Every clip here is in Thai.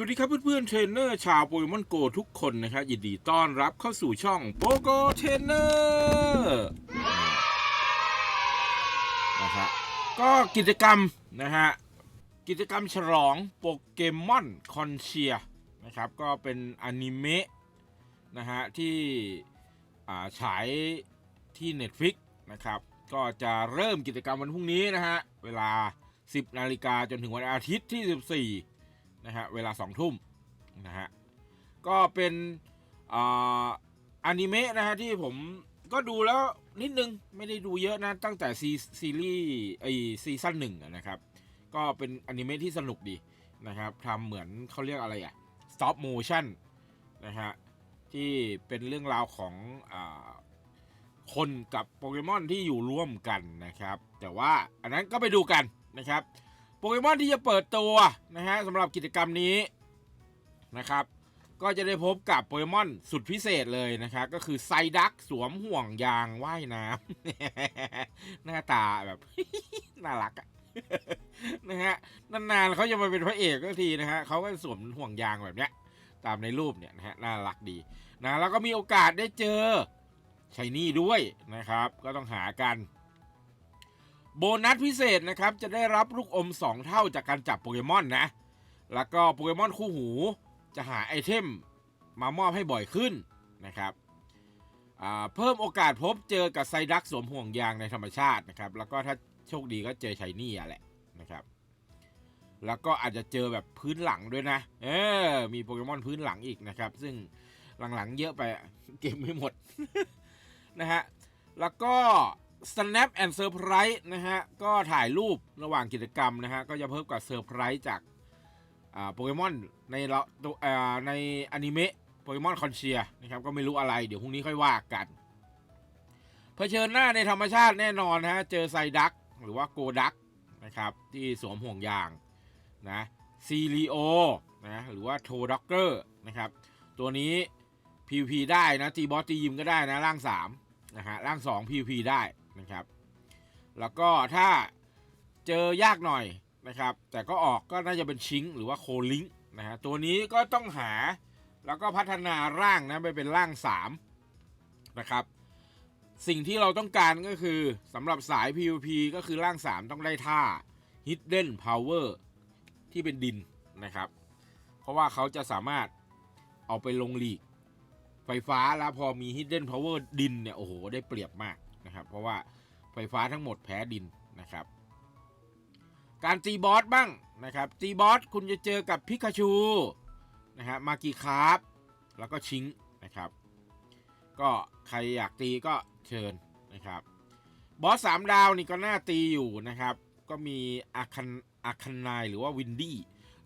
สวัสดีครับเพื่อนๆเทรนเนอร์ชาวโปเกมอนโกทุกคนนะครับยินดีต้อนรับเข้าสู่ช่องโปโกเทรนเนอร์นะครับก็กิจกรรมนะฮะกิจกรรมฉลองโปเกมอนคอนเชียนะครับก็เป็นอนิเมะนะฮะที่ฉายที่ Netflix นะครับก็จะเริ่มกิจกรรมวันพรุ่งนี้นะฮะเวลา 10 นาฬิกาจนถึงวันอาทิตย์ที่ 14 นะฮะเวลา2ทุ่มนะฮะก็เป็นอนิเมะนะฮะที่ผมก็ดูแล้วนิดนึงไม่ได้ดูเยอะนะตั้งแต่ซีซีรีส์ไอซีซั่นหนึ่งนะครับก็เป็นอนิเมะที่สนุกดีนะครับทำเหมือนเขาเรียกอะไรอะ stop motion นะฮะที่เป็นเรื่องราวของอคนกับโปเกมอนที่อยู่ร่วมกันนะครับ แต่ว่าอันนั้นก็ไปดูกันนะครับ โปเกมอนที่จะเปิดตัวนะฮะสำหรับกิจกรรมนี้นะครับ ก็จะได้พบกับโปเกมอนสุดพิเศษเลยนะครับ ก็คือไซดักสวมห่วงยางว่ายน้ำ หน้าตาแบบ น่ารักอะนะฮะนานๆเขาจะมาเป็นพระเอกก็ทีนะฮะเขาก็สวมห่วงยางแบบเนี้ย ตามในรูปเนี่ยนะฮะน่ารักดีนะแล้วก็มีโอกาสได้เจอชายนี่ด้วยนะครับ ก็ต้องหากัน โบนัสพิเศษนะครับ จะได้รับลูกอม 2 เท่าจากการจับโปเกมอนนะ แล้วก็โปเกมอนคู่หูจะหาไอเทมมามอบให้บ่อยขึ้นนะครับเพิ่มโอกาสพบเจอกับไซดักสวมห่วงยางในธรรมชาตินะครับ แล้วก็ถ้าโชคดีก็เจอชายนี่แหละนะครับ แล้วก็อาจจะเจอแบบพื้นหลังด้วยนะ เออ มีโปเกมอนพื้นหลังอีกนะครับ ซึ่งหลังๆเยอะไปเก็บไม่หมดนะฮะ แล้วก็ Snap and Surprise นะฮะ ก็ถ่ายรูประหว่างกิจกรรมนะฮะ ก็จะเพิ่มกับเซอร์ไพรส์จากโปเกมอนในละตัวอ่าในอนิเมะโปเกมอนคอนเชียนะครับ ก็ไม่รู้อะไร เดี๋ยวพรุ่งนี้ค่อยว่ากัน เผชิญหน้าในธรรมชาติแน่นอนนะฮะ เจอไซดักหรือว่าโกดักนะครับ ที่สวมห่วงยางนะซีรีโอนะหรือว่าโทด็อกเกอร์นะครับ ตัวนี้ PVP ได้นะตีบอสตียิมก็ได้นะร่าง3นะฮะร่าง 2 PVP ได้ นะครับ แล้วก็ถ้าเจอยากหน่อยนะครับ แต่ก็ออกก็น่าจะเป็นชิงหรือว่าโคลิงนะฮะตัวนี้ก็ต้องหาแล้วก็พัฒนาร่างนะไปเป็นร่าง 3 นะครับ สิ่งที่เราต้องการก็คือสำหรับสาย PVP ก็คือร่าง 3 ต้องได้ท่า Hidden Power ที่เป็นดินนะครับ เพราะว่าเขาจะสามารถเอาไปลงลีก ไฟฟ้าแล้วพอมี Hidden Power ดินเนี่ย โอ้โห ได้เปรียบมาก นะครับ เพราะว่าไฟฟ้าทั้งหมดแพ้ดินนะครับ การตีบอสบ้างนะครับตีบอสคุณจะเจอกับพิกาชูนะฮะมากีคาร์ฟแล้วก็ชิงนะครับ ก็ใครอยากตีก็เชิญนะครับบอสสามดาวนี่ก็น่าตีอยู่นะครับ ก็มีอาคันอาคันนายหรือว่าวินดี้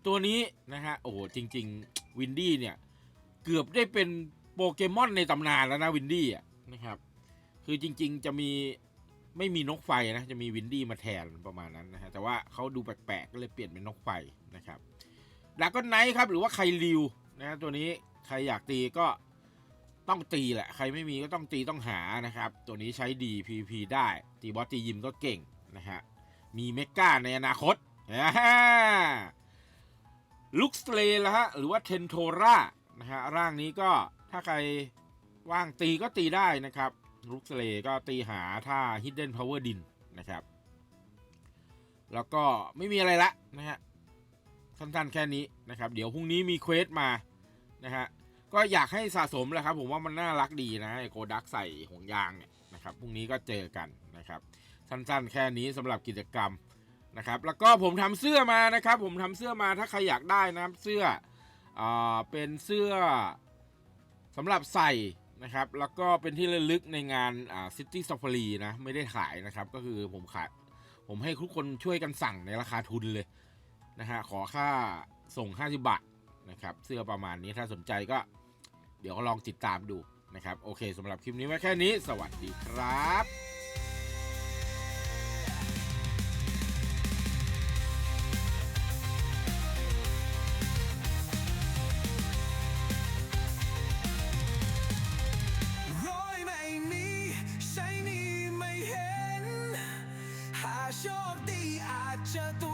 ตัวนี้นะฮะโอ้โหจริง ๆ วินดี้เนี่ย เกือบได้เป็นโปเกมอนในตำนานแล้วนะวินดี้นะครับ คือจริง ๆ จะมีไม่มีนกไฟนะ จะมีวินดี้มาแทนประมาณนั้นนะฮะแต่ว่าเขาดูแปลกๆก็เลยเปลี่ยนเป็นนกไฟนะครับดากอนไนท์ครับ หรือว่าไคลิวนะตัวนี้ใครอยากตีก็ต้องตีแหละ ใครไม่มีก็ต้องตีต้องหานะครับ ตัวนี้ใช้ดี PVP ได้ ตีบอสตียิมก็เก่งนะฮะ มีเมก้าในอนาคตลุกสเลละฮะ หรือว่าเทนโทรานะฮะ ร่างนี้ก็ถ้าใครว่างตีก็ตีได้นะครับ ลุกเลก็ตีหาท่า Hidden Power ดินนะครับ แล้วก็ไม่มีอะไรละนะฮะสั้นๆแค่นี้นะครับ เดี๋ยวพรุ่งนี้มีเควสมานะฮะก็อยากให้สะสมแหละครับ ผมว่ามันน่ารักดีนะไอโกดักใส่ห่วงยางเนี่ยนะครับพรุ่งนี้ก็เจอกันนะครับ สั้นๆ แค่นี้สำหรับกิจกรรมนะครับ แล้วก็ผมทำเสื้อมานะครับ ผมทำเสื้อมาถ้าใครอยากได้นะครับเสื้ออ่าเป็นเสื้อสำหรับใส่ นะครับ แล้วก็เป็นที่ระลึกในงานอ่าซิตี้ซ f ฟารีนะ ไม่ได้ขายนะครับ ก็คือผมขายผมให้ทุกคนช่วยกันสั่งในราคาทุนเลยนะฮะขอค่าส่ง 50 บาทนะครับ เสื้อประมาณนี้ถ้าสนใจก็เดี๋ยวลองติดตามดูนะครับ โอเคสำหรับคลิปนี้ไว้แค่นี้ สวัสดีครับ Jordi, I just